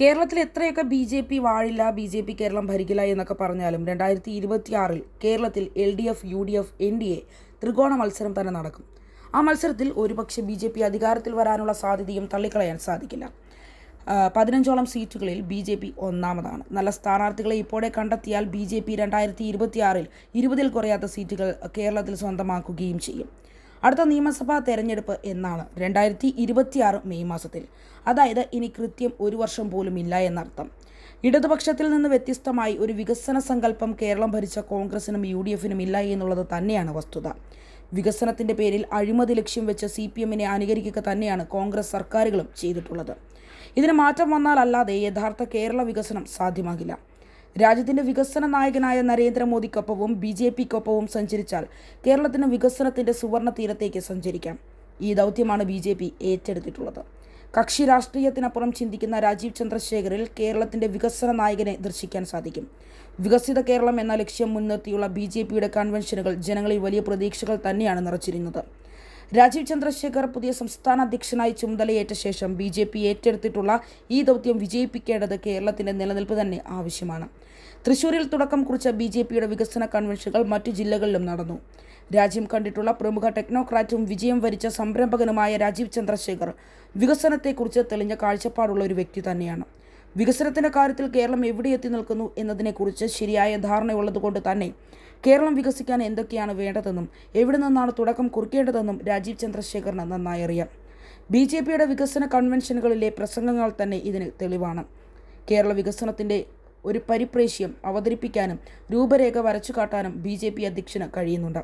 കേരളത്തിൽ എത്രയൊക്കെ B J P വാഴില്ല ബി ജെ പി കേരളം ഭരിക്കില്ല എന്നൊക്കെ പറഞ്ഞാലും രണ്ടായിരത്തി ഇരുപത്തിയാറിൽ കേരളത്തിൽ L D F U D F N D A ത്രികോണ മത്സരം തന്നെ നടക്കും. ആ മത്സരത്തിൽ ഒരുപക്ഷെ ബി ജെ പി അധികാരത്തിൽ വരാനുള്ള സാധ്യതയും തള്ളിക്കളയാൻ സാധിക്കില്ല. പതിനഞ്ചോളം സീറ്റുകളിൽ ബി ജെ പി ഒന്നാമതാണ്. നല്ല സ്ഥാനാർത്ഥികളെ ഇപ്പോഴേ കണ്ടെത്തിയാൽ ബി ജെ പി രണ്ടായിരത്തി ഇരുപത്തിയാറിൽ ഇരുപതിൽ കുറയാത്ത സീറ്റുകൾ കേരളത്തിൽ സ്വന്തമാക്കുകയും ചെയ്യും. അടുത്ത നിയമസഭാ തെരഞ്ഞെടുപ്പ് എന്നാണ് രണ്ടായിരത്തി ഇരുപത്തിയാറ് മെയ് മാസത്തിൽ. അതായത് ഇനി കൃത്യം ഒരു വർഷം പോലും ഇല്ല എന്നർത്ഥം. ഇടതുപക്ഷത്തിൽ നിന്ന് വ്യത്യസ്തമായി ഒരു വികസന സങ്കല്പം കേരളം ഭരിച്ച കോൺഗ്രസിനും യു ഡി എഫിനും ഇല്ല എന്നുള്ളത് തന്നെയാണ് വസ്തുത. വികസനത്തിന്റെ പേരിൽ അഴിമതി ലക്ഷ്യം വെച്ച് സി പി എമ്മിനെ അനുകരിക്കുക തന്നെയാണ് കോൺഗ്രസ് സർക്കാരുകളും ചെയ്തിട്ടുള്ളത്. ഇതിന് മാറ്റം വന്നാലല്ലാതെ യഥാർത്ഥ കേരള വികസനം സാധ്യമാകില്ല. രാജ്യത്തിന്റെ വികസന നായകനായ നരേന്ദ്രമോദിക്കൊപ്പവും ബി ജെ പിക്കൊപ്പവും സഞ്ചരിച്ചാൽ കേരളത്തിന് വികസനത്തിന്റെ സുവർണ തീരത്തേക്ക് സഞ്ചരിക്കാം. ഈ ദൗത്യമാണ് ബി ജെ പി ഏറ്റെടുത്തിട്ടുള്ളത്. കക്ഷി രാഷ്ട്രീയത്തിനപ്പുറം ചിന്തിക്കുന്ന രാജീവ് ചന്ദ്രശേഖറിൽ കേരളത്തിന്റെ വികസന നായകനെ ദർശിക്കാൻ സാധിക്കും. വികസിത കേരളം എന്ന ലക്ഷ്യം മുൻനിർത്തിയുള്ള ബി ജെ പിയുടെ കൺവെൻഷനുകൾ ജനങ്ങളിൽ വലിയ പ്രതീക്ഷകൾ തന്നെയാണ് നിറച്ചിരുന്നത്. രാജീവ് ചന്ദ്രശേഖർ പുതിയ സംസ്ഥാന അധ്യക്ഷനായി ചുമതലയേറ്റ ശേഷം ബി ജെ പി ഏറ്റെടുത്തിട്ടുള്ള ഈ ദൗത്യം വിജയിപ്പിക്കേണ്ടത് കേരളത്തിന്റെ നിലനിൽപ്പ് തന്നെ ആവശ്യമാണ്. തൃശൂരിൽ തുടക്കം കുറിച്ച ബി ജെ പിയുടെ വികസന കൺവെൻഷനുകൾ മറ്റു ജില്ലകളിലും നടന്നു. രാജ്യം കണ്ടിട്ടുള്ള പ്രമുഖ ടെക്നോക്രാറ്റും വിജയം വരിച്ച സംരംഭകനുമായ രാജീവ് ചന്ദ്രശേഖർ വികസനത്തെക്കുറിച്ച് തെളിഞ്ഞ കാഴ്ചപ്പാടുള്ള ഒരു വ്യക്തി തന്നെയാണ്. വികസനത്തിന്റെ കാര്യത്തിൽ കേരളം എവിടെ എത്തി നിൽക്കുന്നു എന്നതിനെക്കുറിച്ച് ശരിയായ ധാരണയുള്ളതുകൊണ്ട് തന്നെ കേരളം വികസിക്കാൻ എന്തൊക്കെയാണ് വേണ്ടതെന്നും എവിടെ നിന്നാണ് തുടക്കം കുറിക്കേണ്ടതെന്നും രാജീവ് ചന്ദ്രശേഖറിന് നന്നായി അറിയാം. ബി ജെ പിയുടെ വികസന കൺവെൻഷനുകളിലെ പ്രസംഗങ്ങൾ തന്നെ ഇതിന് തെളിവാണ്. കേരള വികസനത്തിന്റെ ഒരു പരിപ്രേഷ്യം അവതരിപ്പിക്കാനും രൂപരേഖ വരച്ചു കാട്ടാനും ബി ജെ പി അധ്യക്ഷന് കഴിയുന്നുണ്ട്.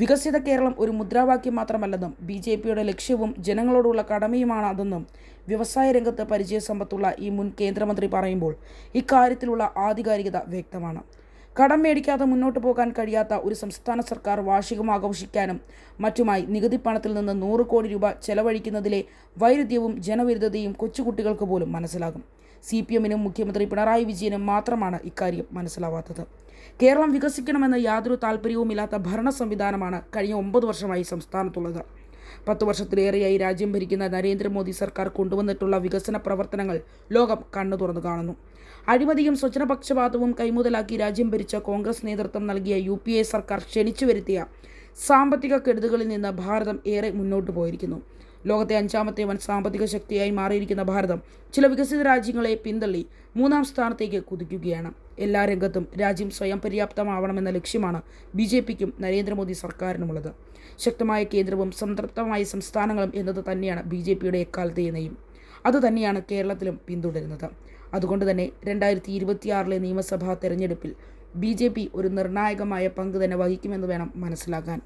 വികസിത കേരളം ഒരു മുദ്രാവാക്യം മാത്രമല്ലെന്നും ബി ജെ പിയുടെ ലക്ഷ്യവും ജനങ്ങളോടുള്ള കടമയുമാണ് അതെന്നും വ്യവസായ രംഗത്ത് പരിചയസമ്പത്തുള്ള ഈ മുൻ കേന്ദ്രമന്ത്രി പറയുമ്പോൾ ഇക്കാര്യത്തിലുള്ള ആധികാരികത വ്യക്തമാണ്. കടം മേടിക്കാതെ മുന്നോട്ട് പോകാൻ കഴിയാത്ത ഒരു സംസ്ഥാന സർക്കാർ വാർഷികം ആഘോഷിക്കാനും മറ്റുമായി നികുതി പണത്തിൽ നിന്ന് നൂറ് കോടി രൂപ ചെലവഴിക്കുന്നതിലെ വൈരുദ്ധ്യവും ജനവിരുദ്ധതയും കൊച്ചുകുട്ടികൾക്ക് പോലും മനസ്സിലാകും. സി പി എമ്മിനും മുഖ്യമന്ത്രി പിണറായി വിജയനും മാത്രമാണ് ഇക്കാര്യം മനസ്സിലാവാത്തത്. കേരളം വികസിക്കണമെന്ന യാതൊരു താല്പര്യവുമില്ലാത്ത ഭരണ സംവിധാനമാണ് കഴിഞ്ഞ ഒമ്പത് വർഷമായി സംസ്ഥാനത്തുള്ളത്. പത്ത് വർഷത്തിലേറെയായി രാജ്യം ഭരിക്കുന്ന നരേന്ദ്രമോദി സർക്കാർ കൊണ്ടുവന്നിട്ടുള്ള വികസന പ്രവർത്തനങ്ങൾ ലോകം കണ്ണു തുറന്നു കാണുന്നു. അഴിമതിയും സ്വജനപക്ഷപാതവും കൈമുതലാക്കി രാജ്യം ഭരിച്ച കോൺഗ്രസ് നേതൃത്വം നൽകിയ യു പി എ സർക്കാർ ക്ഷണിച്ചു വരുത്തിയ സാമ്പത്തിക കെടുതികളിൽ നിന്ന് ഭാരതം ഏറെ മുന്നോട്ട് പോയിരിക്കുന്നു. ലോകത്തെ അഞ്ചാമത്തെ വൻ സാമ്പത്തിക ശക്തിയായി മാറിയിരിക്കുന്ന ഭാരതം ചില വികസിത രാജ്യങ്ങളെ പിന്തള്ളി മൂന്നാം സ്ഥാനത്തേക്ക് കുതിക്കുകയാണ്. എല്ലാ രംഗത്തും രാജ്യം സ്വയം പര്യാപ്തമാവണമെന്ന ലക്ഷ്യമാണ് ബി ജെ പിക്കും നരേന്ദ്രമോദി സർക്കാരിനുമുള്ളത്. ശക്തമായ കേന്ദ്രവും സംതൃപ്തമായ സംസ്ഥാനങ്ങളും എന്നത് തന്നെയാണ് ബി ജെ പിയുടെ എക്കാലത്തെ നയം അതുതന്നെയാണ് കേരളത്തിലും പിന്തുടരുന്നത്. അതുകൊണ്ട് തന്നെ രണ്ടായിരത്തി ഇരുപത്തിയാറിലെ നിയമസഭാ തെരഞ്ഞെടുപ്പിൽ ബി ജെ പി ഒരു നിർണായകമായ പങ്ക് തന്നെ വഹിക്കുമെന്ന് വേണം മനസ്സിലാക്കാൻ.